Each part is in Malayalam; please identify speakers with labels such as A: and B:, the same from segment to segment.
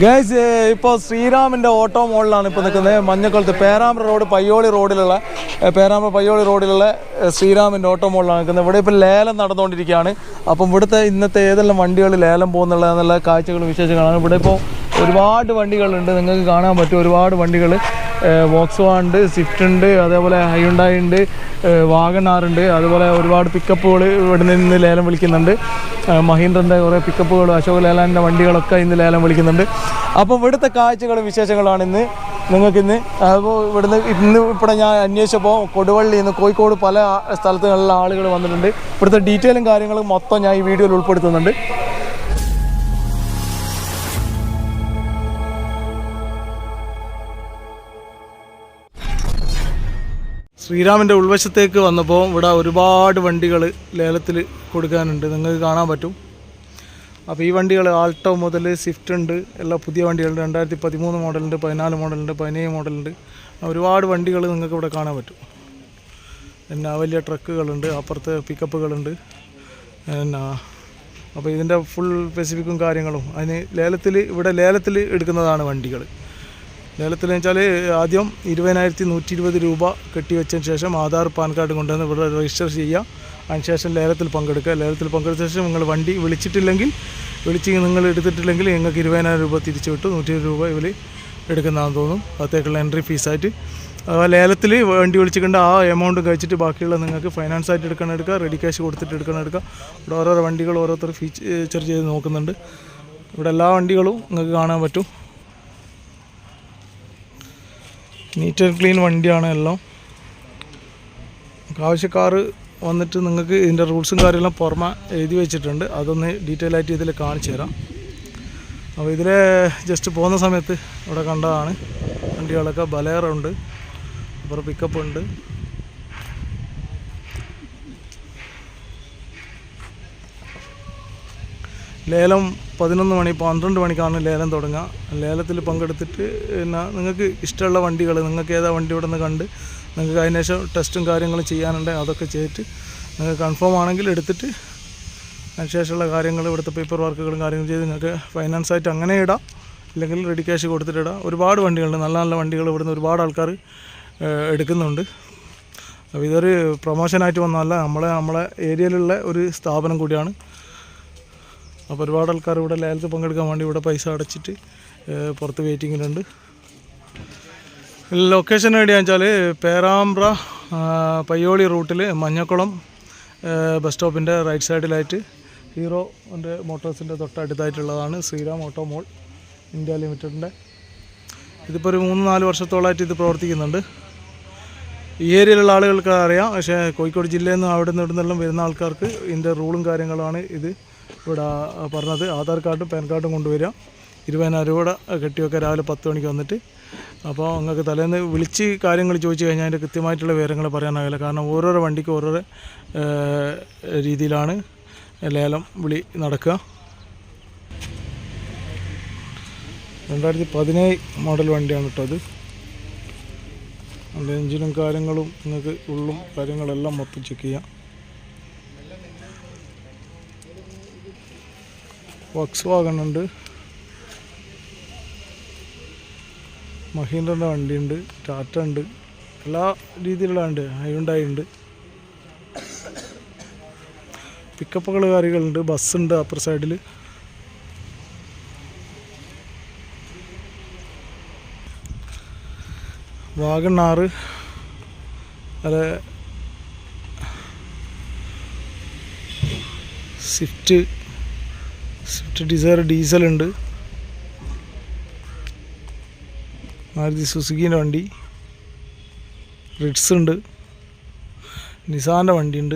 A: ഗൈസ് ഇപ്പോൾ ശ്രീരാമിന്റെ ഓട്ടോ മോളിലാണ് ഇപ്പോൾ നിൽക്കുന്നത്. മഞ്ഞക്കുളത്ത് പേരാമ്പ്ര റോഡ് പയ്യോളി റോഡിലുള്ള പേരാമ്പ്ര പയ്യോളി റോഡിലുള്ള ശ്രീരാമിന്റെ ഓട്ടോ മോളിലാണ് നിൽക്കുന്നത്. ഇവിടെ ഇപ്പോൾ ലേലം നടന്നുകൊണ്ടിരിക്കുകയാണ്. അപ്പം ഇവിടുത്തെ ഇന്നത്തെ ഏതെല്ലാം വണ്ടികൾ ലേലം പോകുന്നുള്ള എന്നുള്ള കാഴ്ചകളും വിശേഷങ്ങളാണ് ഇവിടെ ഇപ്പോൾ ഒരുപാട് വണ്ടികളുണ്ട്. നിങ്ങൾക്ക് കാണാൻ പറ്റും ഒരുപാട് വണ്ടികൾ വോക്സ് ഉണ്ട് സ്വിഫ്റ്റ് ഉണ്ട് അതേപോലെ ഹൈയുണ്ടായി ഉണ്ട് വാഗനാർ ആറുണ്ട് അതുപോലെ ഒരുപാട് പിക്കപ്പുകൾ ഇവിടെ നിന്ന് ലേലം വിളിക്കുന്നുണ്ട്. മഹീന്ദ്രന്റെ കുറേ പിക്കപ്പുകൾ അശോക് ലേലാന്റെ വണ്ടികളൊക്കെ ഇന്ന് ലേലം വിളിക്കുന്നുണ്ട്. അപ്പോൾ ഇവിടുത്തെ കാഴ്ചകളും വിശേഷങ്ങളാണ് ഇന്ന് നിങ്ങൾക്കിന്ന്. അപ്പോൾ ഇവിടുന്ന് ഇന്ന് ഇവിടെ ഞാൻ അന്വേഷിച്ചപ്പോൾ കൊടുവള്ളി ഇന്ന് കോഴിക്കോട് പല സ്ഥലത്തുള്ള ആളുകൾ വന്നിട്ടുണ്ട്. ഇവിടുത്തെ ഡീറ്റെയിലും കാര്യങ്ങളും മൊത്തം ഞാൻ ഈ വീഡിയോയിൽ ഉൾപ്പെടുത്തുന്നുണ്ട്. ശ്രീരാമിന്റെ ഉൾവശത്തേക്ക് വന്നപ്പോൾ ഇവിടെ ഒരുപാട് വണ്ടികൾ ലേലത്തിൽ കൊടുക്കാനുണ്ട്. നിങ്ങൾക്ക് കാണാൻ പറ്റും. അപ്പോൾ ഈ വണ്ടികൾ ആൾട്ടോ മുതൽ സ്വിഫ്റ്റ് ഉണ്ട്. എല്ലാ പുതിയ വണ്ടികളുണ്ട്. രണ്ടായിരത്തി പതിമൂന്ന് മോഡലുണ്ട് പതിനാല് മോഡലുണ്ട് പതിനേഴ് മോഡലുണ്ട്. ഒരുപാട് വണ്ടികൾ നിങ്ങൾക്ക് ഇവിടെ കാണാൻ പറ്റും. പിന്നെ വലിയ ട്രക്കുകളുണ്ട് അപ്പുറത്ത് പിക്കപ്പുകളുണ്ട്. പിന്നെ അപ്പോൾ ഇതിന്റെ ഫുൾ സ്പെസിഫിക്കും കാര്യങ്ങളും. അതിന് ലേലത്തിൽ ഇവിടെ ലേലത്തിൽ എടുക്കുന്നതാണ് വണ്ടികൾ ലേലത്തിൽ വെച്ചാൽ ആദ്യം ഇരുപതിനായിരത്തി നൂറ്റി ഇരുപത് രൂപ കെട്ടിവെച്ചതിന് ശേഷം ആധാർ പാൻ കാർഡ് കൊണ്ടുവന്ന് ഇവിടെ രജിസ്റ്റർ ചെയ്യുക. അതിനുശേഷം ലേലത്തിൽ പങ്കെടുക്കുക. ലേലത്തിൽ പങ്കെടുത്ത ശേഷം നിങ്ങൾ വണ്ടി വിളിച്ചിട്ടില്ലെങ്കിൽ വിളിച്ച് നിങ്ങൾ എടുത്തിട്ടില്ലെങ്കിൽ നിങ്ങൾക്ക് ഇരുപതിനായിരം രൂപ തിരിച്ചു വിട്ടു നൂറ്റി രൂപ ഇവർ എടുക്കുന്നതാണെന്ന് തോന്നും. അതേക്കുള്ള എൻട്രി ഫീസായിട്ട് ലേലത്തിൽ വണ്ടി വിളിച്ചിട്ട് ആ എമൗണ്ട് കഴിച്ചിട്ട് ബാക്കിയുള്ള നിങ്ങൾക്ക് ഫൈനാൻസ് ആയിട്ട് എടുക്കണം എടുക്കുക റെഡി ക്യാഷ് കൊടുത്തിട്ട് എടുക്കണം എടുക്കുക. ഇവിടെ ഓരോരോ വണ്ടികൾ ഓരോരുത്തർ ഫീച്ചർ ചെയ്ത് നോക്കുന്നുണ്ട്. ഇവിടെ എല്ലാ വണ്ടികളും നിങ്ങൾക്ക് കാണാൻ പറ്റും. നീറ്റ് ആൻഡ് ക്ലീൻ വണ്ടിയാണ് എല്ലാം. ആവശ്യക്കാർ വന്നിട്ട് നിങ്ങൾക്ക് ഇതിന്റെ റൂൾസും കാര്യങ്ങളും പുറമെ എഴുതി വെച്ചിട്ടുണ്ട്. അതൊന്ന് ഡീറ്റെയിൽ ആയിട്ട് ഇതിൽ കാണിച്ചു തരാം. അപ്പോൾ ഇതിൽ ജസ്റ്റ് പോകുന്ന സമയത്ത് ഇവിടെ കണ്ടതാണ്. വണ്ടികളൊക്കെ ബലേറുണ്ട് അപ്പുറം പിക്കപ്പ് ഉണ്ട്. ലേലം പതിനൊന്ന് മണി പന്ത്രണ്ട് മണിക്കാണ് ലേലം തുടങ്ങുക. ലേലത്തിൽ പങ്കെടുത്തിട്ട് പിന്നെ നിങ്ങൾക്ക് ഇഷ്ടമുള്ള വണ്ടികൾ നിങ്ങൾക്ക് ഏതാ വണ്ടി ഇവിടെ നിന്ന് കണ്ട് നിങ്ങൾക്ക് അതിനുശേഷം ടെസ്റ്റും കാര്യങ്ങളും ചെയ്യാനുണ്ട് അതൊക്കെ ചെയ്തിട്ട് നിങ്ങൾക്ക് കൺഫേം ആണെങ്കിൽ എടുത്തിട്ട് അതിനുശേഷമുള്ള കാര്യങ്ങൾ ഇവിടുത്തെ പേപ്പർ വർക്കുകളും കാര്യങ്ങളും ചെയ്ത് നിങ്ങൾക്ക് ഫൈനാൻസ് ആയിട്ട് അങ്ങനെ ഇടാം. അല്ലെങ്കിൽ റെഡി ക്യാഷ് കൊടുത്തിട്ട് ഇടാം. ഒരുപാട് വണ്ടികളുണ്ട്. നല്ല നല്ല വണ്ടികൾ ഇവിടുന്ന് ഒരുപാട് ആൾക്കാർ എടുക്കുന്നുണ്ട്. അപ്പോൾ ഇതൊരു പ്രൊമോഷനായിട്ട് വന്നതല്ല. നമ്മളെ നമ്മളെ ഏരിയയിലുള്ള ഒരു സ്ഥാപനം കൂടിയാണ്. അപ്പോൾ ഒരുപാട് ആൾക്കാർ ഇവിടെ ലേലത്തിൽ പങ്കെടുക്കാൻ വേണ്ടി ഇവിടെ പൈസ അടച്ചിട്ട് പുറത്ത് വെയിറ്റിങ്ങിലുണ്ട് ലൊക്കേഷൻ എവിടെയാണെന്ന് വെച്ചാൽ പേരാമ്പ്ര പയ്യോളി റൂട്ടിൽ മഞ്ഞക്കുളം ബസ് സ്റ്റോപ്പിന്റെ റൈറ്റ് സൈഡിലായിട്ട് ഹീറോന്റെ മോട്ടോഴ്സിന്റെ തൊട്ടടുത്തായിട്ടുള്ളതാണ് ശ്രീറാം ഓട്ടോ മോൾ ഇന്ത്യ ലിമിറ്റഡിന്റെ. ഇതിപ്പോൾ ഒരു മൂന്ന് നാല് വർഷത്തോളമായിട്ട് ഇത് പ്രവർത്തിക്കുന്നുണ്ട്. ഈ ഏരിയയിലുള്ള ആളുകൾക്ക് അറിയാം പക്ഷേ കോഴിക്കോട് ജില്ലയിൽ നിന്ന് അവിടെ നിന്ന് ഇവിടെ നിന്നെല്ലാം വരുന്ന ആൾക്കാർക്ക് ഇതിന്റെ റൂളും കാര്യങ്ങളുമാണ് ഇത്. ഇവിടെ പറഞ്ഞത് ആധാർ കാർഡും പാൻ കാർഡും കൊണ്ടുവരിക. ഇരുപതിനായിരം രൂപ കെട്ടിയൊക്കെ രാവിലെ പത്ത് മണിക്ക് വന്നിട്ട്. അപ്പോൾ നിങ്ങൾക്ക് തലേന്ന് വിളിച്ച് കാര്യങ്ങൾ ചോദിച്ചു കഴിഞ്ഞാൽ അതിന്റെ കൃത്യമായിട്ടുള്ള വിവരങ്ങൾ പറയാനാവില്ല. കാരണം ഓരോരോ വണ്ടിക്ക് ഓരോരോ രീതിയിലാണ് ലേലം വിളി നടക്കുക. രണ്ടായിരത്തി പതിനേഴ് മോഡൽ വണ്ടിയാണ് കേട്ടോ അത്. അതിന്റെ എഞ്ചിനും കാര്യങ്ങളും നിങ്ങൾക്ക് ഉള്ളും കാര്യങ്ങളെല്ലാം മൊത്തം ചെക്ക് ചെയ്യാം. വക്സ് വാഗൺ ഉണ്ട് മഹീന്ദ്രന്റെ വണ്ടിയുണ്ട് ടാറ്റ ഉണ്ട് എല്ലാ രീതിയിലുള്ള ഉണ്ട് ഹൈണ്ടായി ഉണ്ട്. പിക്കപ്പുകൾ കാര്യങ്ങളുണ്ട് ബസ്സുണ്ട് അപ്പർ സൈഡിൽ വാഗണ്ണാറ് അത് സ്വിഫ്റ്റ്. സ്വിഫ്റ്റ് ഡിസയർ ഉണ്ട്. മാരുതി സുസുക്കീന്റെ വണ്ടി. റിഡ്സ് ഉണ്ട്. നിസാന്റെ വണ്ടിയുണ്ട്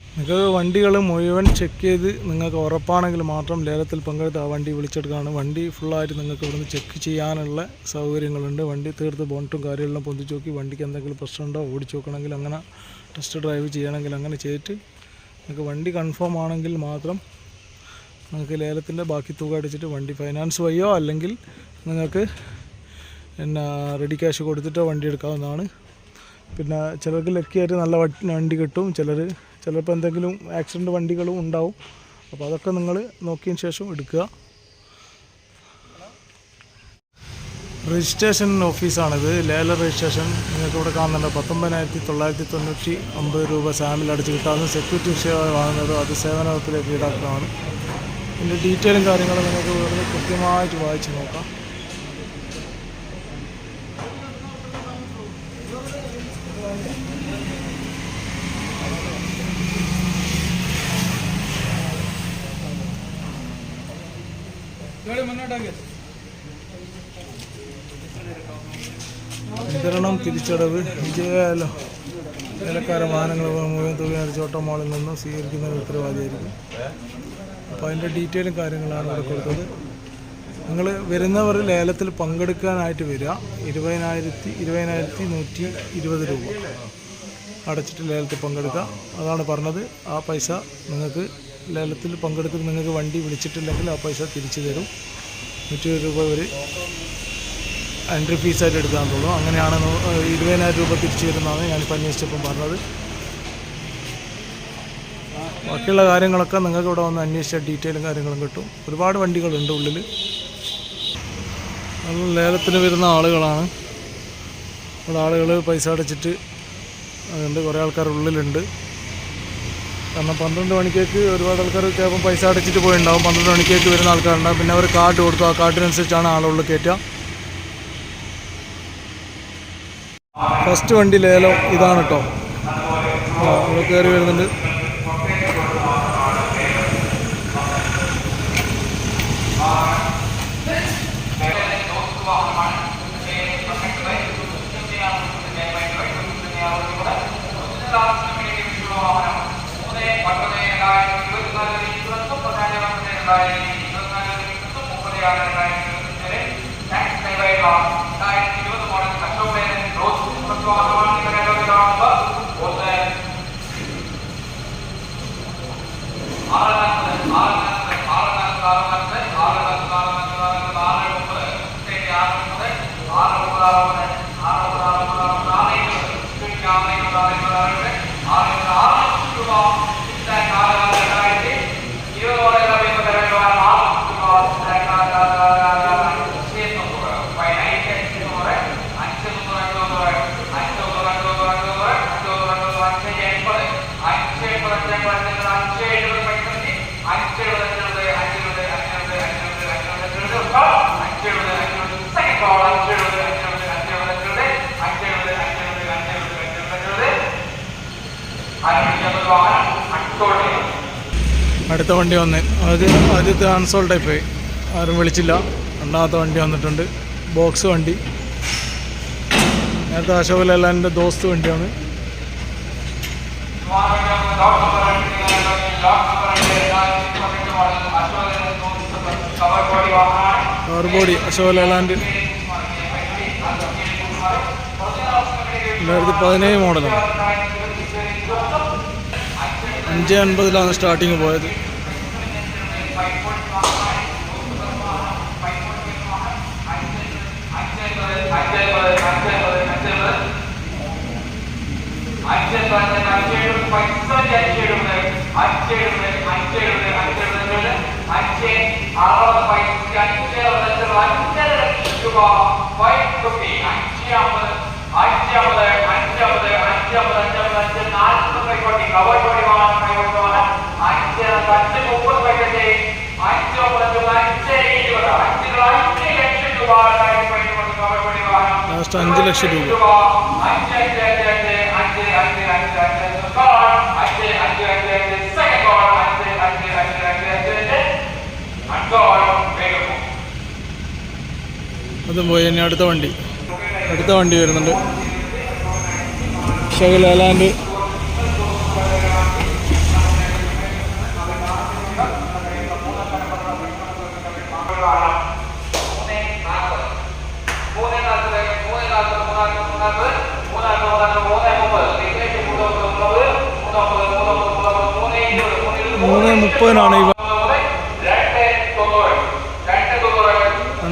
A: നിങ്ങൾക്ക് വണ്ടികൾ മുഴുവൻ ചെക്ക് ചെയ്ത് നിങ്ങൾക്ക് ഉറപ്പാണെങ്കിൽ മാത്രം ലേലത്തിൽ പങ്കെടുത്ത് ആ വണ്ടി വിളിച്ചെടുക്കുകയാണ് വണ്ടി ഫുള്ളായിട്ട് നിങ്ങൾക്ക് ഇവിടുന്ന് ചെക്ക് ചെയ്യാനുള്ള സൗകര്യങ്ങളുണ്ട്. വണ്ടി തീർത്ത് ബോണ്ടും കാര്യങ്ങളും പൊന്തിച്ച് നോക്കി വണ്ടിക്ക് എന്തെങ്കിലും പ്രശ്നമുണ്ടോ ഓടിച്ച് നോക്കണമെങ്കിൽ അങ്ങനെ ടെസ്റ്റ് ഡ്രൈവ് ചെയ്യണമെങ്കിൽ അങ്ങനെ ചെയ്തിട്ട് നിങ്ങൾക്ക് വണ്ടി കൺഫേം ആണെങ്കിൽ മാത്രം നിങ്ങൾക്ക് ലേലത്തിന്റെ ബാക്കി തുക അടിച്ചിട്ട് വണ്ടി ഫൈനാൻസ് വഴിയോ അല്ലെങ്കിൽ നിങ്ങൾക്ക് പിന്നെ റെഡി ക്യാഷ് കൊടുത്തിട്ടോ വണ്ടി എടുക്കാവുന്നതാണ്.
B: പിന്നെ ചിലർക്ക് ലക്കിയായിട്ട് നല്ല വണ്ടി കിട്ടും. ചിലർ ചിലപ്പോൾ എന്തെങ്കിലും ആക്സിഡന്റ് വണ്ടികളും ഉണ്ടാവും. അപ്പോൾ അതൊക്കെ നിങ്ങൾ നോക്കിയതിന് ശേഷം എടുക്കുക. രജിസ്ട്രേഷൻ ഓഫീസാണിത് ലേല രജിസ്ട്രേഷൻ നിങ്ങൾക്ക് ഇവിടെ കാണുന്നുണ്ട്. പത്തൊമ്പതിനായിരത്തി തൊള്ളായിരത്തി തൊണ്ണൂറ്റി ഒമ്പത് രൂപ സാമിൽ അടിച്ച് കിട്ടാവുന്ന സെക്യൂരിറ്റി വിഷയമായി വാങ്ങുന്നത് അത് സേവനത്തിലേക്ക് ഈടാക്കുന്നതാണ് ഇതിന്റെ ഡീറ്റെയിലും കാര്യങ്ങളും നിങ്ങൾക്ക് ഇവിടെ കൃത്യമായിട്ട് വായിച്ച് നോക്കാം. വിതരണം തിരിച്ചടവ് വിജയാലോ ഏലക്കാര വാഹനങ്ങൾ മുഴുവൻ തുക അടിച്ചോട്ട മാളിൽ നിന്നും സ്വീകരിക്കുന്നതിന് ഉത്തരവാദിയായിരിക്കും. അപ്പോൾ അതിന്റെ ഡീറ്റെയിലും കാര്യങ്ങളാണ് ഇവിടെ കൊടുത്തത്. നിങ്ങൾ വരുന്നവർ ലേലത്തിൽ പങ്കെടുക്കാനായിട്ട് വരിക. ഇരുപതിനായിരത്തി ഇരുപതിനായിരത്തി നൂറ്റി ഇരുപത് രൂപ അടച്ചിട്ട് ലേലത്തിൽ പങ്കെടുക്കുക. അതാണ് പറഞ്ഞത്. ആ പൈസ നിങ്ങൾക്ക് ലേലത്തിൽ പങ്കെടുക്കുന്ന നിങ്ങൾക്ക് വണ്ടി വിളിച്ചിട്ടില്ലെങ്കിൽ ആ പൈസ തിരിച്ചു തരും. നൂറ്റി രൂപ ഒരു എൻട്രി ഫീസായിട്ട് എടുക്കാന്നുള്ളൂ അങ്ങനെയാണ് ഇരുപതിനായിരം രൂപ തിരിച്ചു തരുന്നതാണ് ഞാനിപ്പോൾ അന്വേഷിച്ചപ്പം പറഞ്ഞത്. ബാക്കിയുള്ള കാര്യങ്ങളൊക്കെ നിങ്ങൾക്ക് ഇവിടെ വന്ന് അന്വേഷിച്ച ഡീറ്റെയിലും കാര്യങ്ങളും കിട്ടും. ഒരുപാട് വണ്ടികളുണ്ട് ഉള്ളിൽ. നല്ല ലേലത്തിന് വരുന്ന ആളുകളാണ്. ഇവിടെ ആളുകൾ പൈസ അടച്ചിട്ട് അതുണ്ട് കുറേ ആൾക്കാർ ഉള്ളിലുണ്ട്. കാരണം പന്ത്രണ്ട് മണിക്കേക്ക് ഒരുപാട് ആൾക്കാർ ചിലപ്പോൾ പൈസ അടച്ചിട്ട് പോയിണ്ടാവും. പന്ത്രണ്ട് മണിക്കേക്ക് വരുന്ന ആൾക്കാരുണ്ടാവും. പിന്നെ അവർ കാർഡ് കൊടുത്തു. ആ കാർഡിനനുസരിച്ചാണ് ആളുകളിൽ കയറ്റുക. ഫസ്റ്റ് വണ്ടി ലേലം ഇതാണ് കേട്ടോ ഇവിടെ കയറി വരുന്നുണ്ട്. ரெண்டாயிரத்தி இருபத்தி நாலு முப்பத்தி ஆறு Amen. അടുത്ത വണ്ടി വന്ന് അത് ആദ്യത്തെ അൺസോൾട്ടായി ടൈപ്പ് ആരും വിളിച്ചില്ല രണ്ടാമത്തെ വണ്ടി വന്നിട്ടുണ്ട് ബോക്സ് വണ്ടി നേരത്തെ അശോക് ലേലാന്റെ ദോസ്ത് വണ്ടിയാണ് കാർ ബോഡി അശോക് ലേലാൻഡ് രണ്ടായിരത്തി പതിനേഴ് മോഡലാണ്. അഞ്ച് അൻപതിലാണ് സ്റ്റാർട്ടിങ് പോയത്. ലാസ്റ്റ് അഞ്ച് ലക്ഷം രൂപ അതും പോയി തന്നെ അടുത്ത വണ്ടി. അടുത്ത വണ്ടി വരുന്നുണ്ട്. ലേലാൻഡ് മൂന്ന് മുപ്പതിനാണ് ഇവ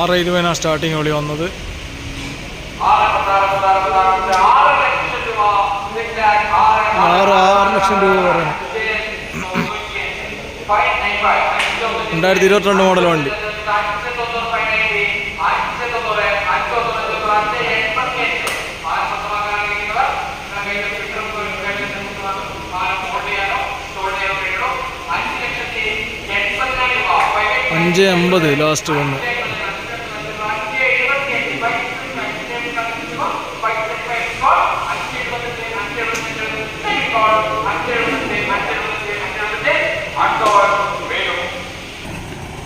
B: ആറ്. ഇരുപതിനാണ് സ്റ്റാർട്ടിങ് വിളി വന്നത്. ആറ് ആറ് ലക്ഷം രൂപ. പറയുന്നു രണ്ടായിരത്തി ഇരുപത്തിരണ്ട് മോഡൽ വണ്ടി. അഞ്ച് എൺപത് ലാസ്റ്റ് വന്ന്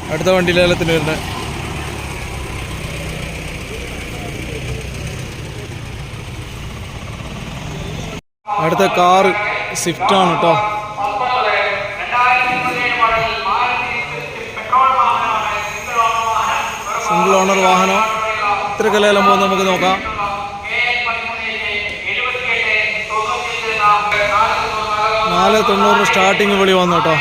B: അടുത്ത വണ്ടി ലേലത്തിന് വരുന്നത് അടുത്ത കാറ് സ്വിഫ്റ്റാണ് കേട്ടോ സിംഗിൾ ഓണർ വാഹനം. ലേലം പോകുന്നത് നമുക്ക് നോക്കാം. നാല് തൊണ്ണൂറിന് സ്റ്റാർട്ടിങ് വിളി വന്നു കേട്ടോ.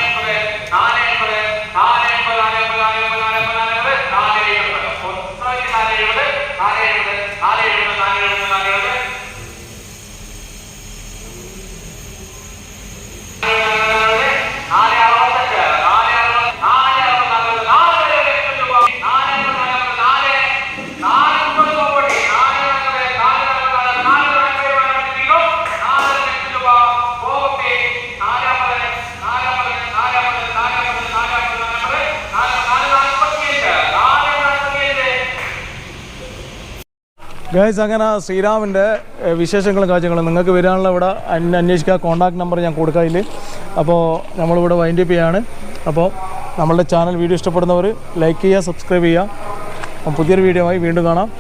B: ഗൈസ് അങ്ങനെ ശ്രീരാമിന്റെ വിശേഷങ്ങളും കാര്യങ്ങളും നിങ്ങൾക്ക് വരാനുള്ള ഇവിടെ അന്വ- അന്വേഷിക്കുക. കോൺടാക്ട് നമ്പർ ഞാൻ കൊടുക്കാം ഇതിൽ അപ്പോൾ നമ്മളിവിടെ വൈൻഡ് അപ്പ് ചെയ്യാണ്. അപ്പോൾ നമ്മളുടെ ചാനൽ വീഡിയോ ഇഷ്ടപ്പെടുന്നവർ ലൈക്ക് ചെയ്യുക സബ്സ്ക്രൈബ് ചെയ്യുക. അപ്പം പുതിയൊരു വീഡിയോ ആയി വീണ്ടും കാണാം.